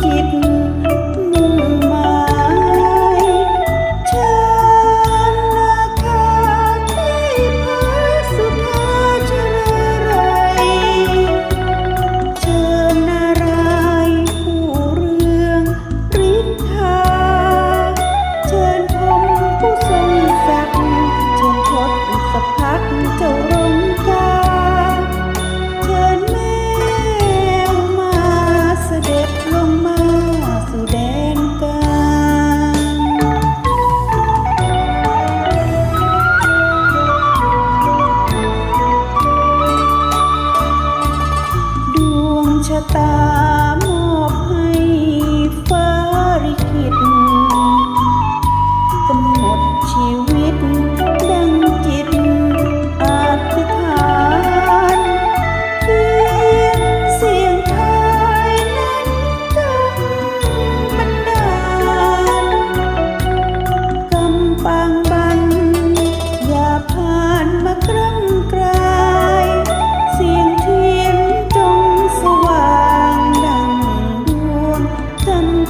จิตมุ่ง ชะตามอบให้ฟ้าริขิตกำหนดชีวิต ดังจิตอาธิษฐานเพียงเสียงไทยนั้นกำบันดาลกำปังบัน อย่าผ่านมากระ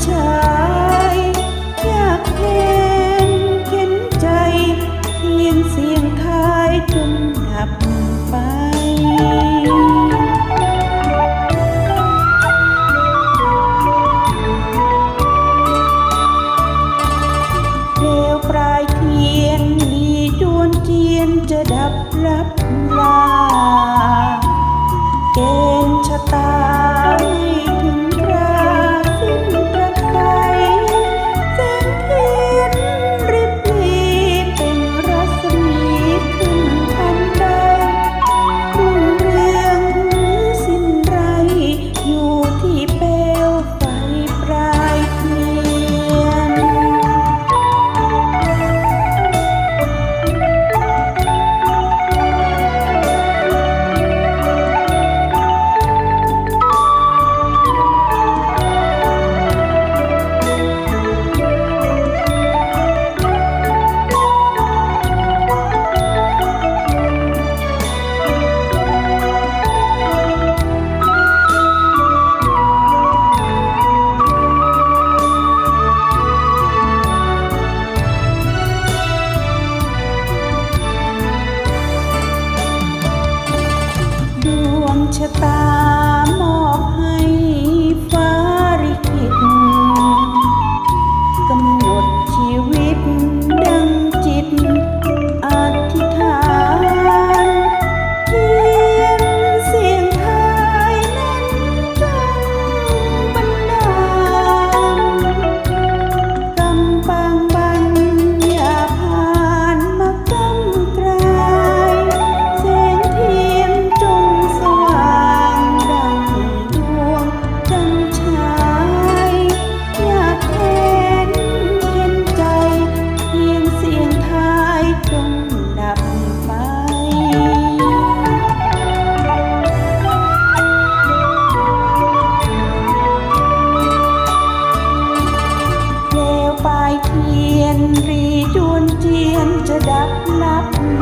อยากเห็นข็นใจยินเสียงทยจนดับไปเร็วปลายเทียนมีดวนเทียนจะดับรับลาแกา